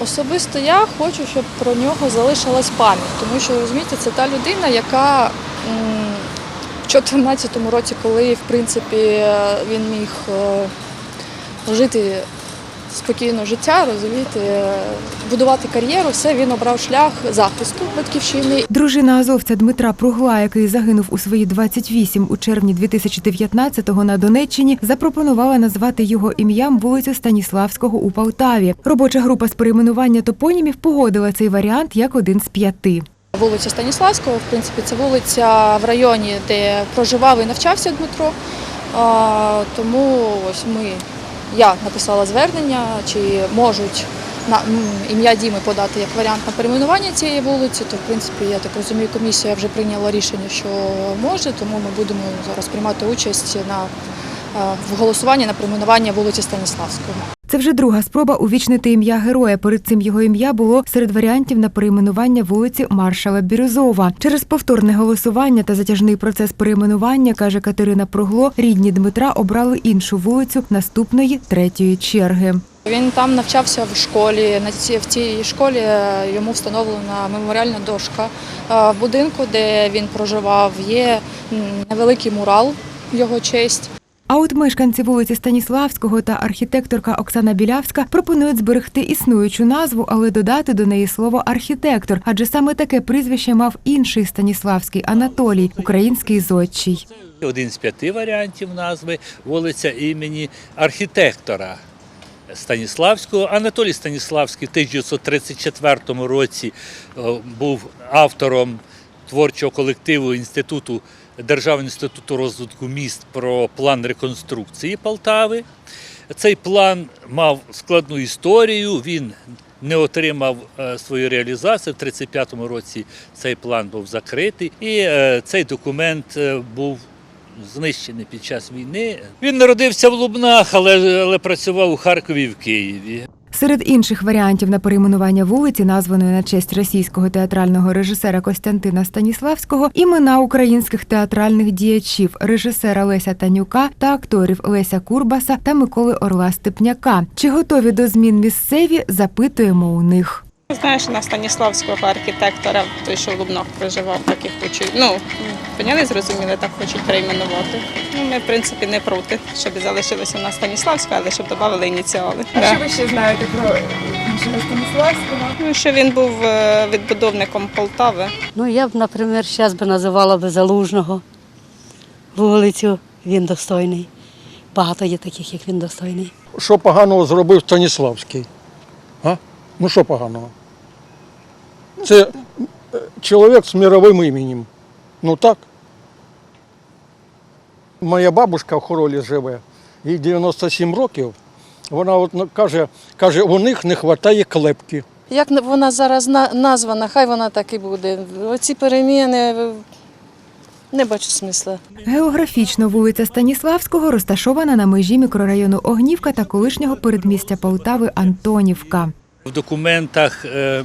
Особисто я хочу, щоб про нього залишилась пам'ять, тому що розумієте, це та людина, яка в 2014 році, коли в принципі е, він міг е, жити спокійно життя, розумієте, е, будувати кар'єру, все він обрав шлях захисту батьківщини Дружина азовця Дмитра Пругла, який загинув у свої 28 у червні 2019-го на Донеччині, запропонувала назвати його ім'ям вулицю Станіславського у Полтаві. Робоча група з перейменування топонімів погодила цей варіант як один з п'яти. Вулиця Станіславського, в принципі, це вулиця в районі, де проживав і навчався Дмитро. Тому ось ми, я написала звернення, чи можуть на ім'я Діми подати як варіант на перейменування цієї вулиці, то в принципі, я так розумію, комісія вже прийняла рішення, що може, тому ми будемо зараз приймати участь е, в голосуванні на перейменування вулиці Станіславського. Це вже друга спроба увічнити ім'я героя. Перед цим його ім'я було серед варіантів на перейменування вулиці Маршала Бірюзова. Через повторне голосування та затяжний процес перейменування, каже Катерина Прогло, рідні Дмитра обрали іншу вулицю наступної третьої черги. Він там навчався в школі. В цій школі е, йому встановлена меморіальна дошка. Е, В будинку, де він проживав, є невеликий мурал його честь. А от мешканці вулиці Станіславського та архітекторка Оксана Білявська пропонують зберегти існуючу назву, але додати до неї слово архітектор, адже саме таке прізвище мав інший Станіславський Анатолій, український зодчий. Один з п'яти варіантів назви вулиця імені архітектора Станіславського. Анатолій Станіславський в 1934 році е, був автором творчого колективу інституту Державного інституту розвитку міст про план реконструкції Полтави. Цей план мав складну історію. Він не отримав е, свою реалізацію. В 1935 році цей план був закритий, і е, цей документ е, був знищений під час війни. Він народився в Лубнах, але, але працював у Харкові і в Києві. Серед інших варіантів на перейменування вулиці, названої на честь російського театрального режисера Костянтина Станіславського, імена українських театральних діячів режисера Леся Танюка та акторів Леся Курбаса та Миколи Орла Степняка. Чи готові до змін місцеві? Запитуємо у них. Знаєш, на Станіславського архітектора, той, що в Лубнах проживав, так і хочуть. Ну, поняли, зрозуміли, так хочуть перейменувати. Ну, ми, в принципі, не проти, щоб залишилося на Станіславська, але щоб додали ініціали. А Да. що ви ще знаєте про Станіславського? Ну, що він був е, відбудовником Полтави. Ну, я б, наприклад, зараз би називала би Залужного вулицю. Він достойний. Багато є таких, як він достойний. Що поганого зробив Станіславський? А? Ну що поганого? Це е, чоловік з мировим іменем. Ну так. Моя бабушка в Хоролі живе, їй 97 років. Вона от ну, каже, каже, у них не вистачає клепки. Як вона зараз названа, хай вона так і буде. Оці переміни е, не бачу смисла. Географічно вулиця Станіславського розташована на межі мікрорайону Огнівка та колишнього передмістя Полтави Антонівка. В документах е,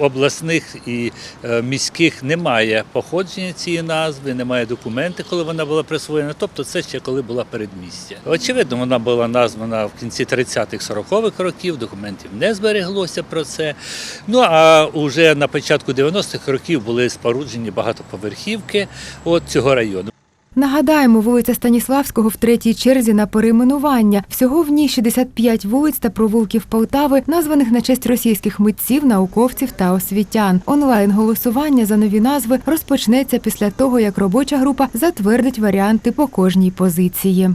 обласних і е, міських немає походження цієї назви, немає документів, коли вона була присвоєна. Тобто це ще коли була передмістя. Очевидно, вона була названа в кінці 30-х, 40-х років, документів не збереглося про це. Ну а вже на початку 90-х років були споруджені багатоповерхівки от цього району. Нагадаємо, вулиця Станіславського в третій черзі на перейменування. Всього в ній 65 вулиць та провулків Полтави, названих на честь російських митців, науковців та освітян. Онлайн голосування за нові назви розпочнеться після того, як робоча група затвердить варіанти по кожній позиції.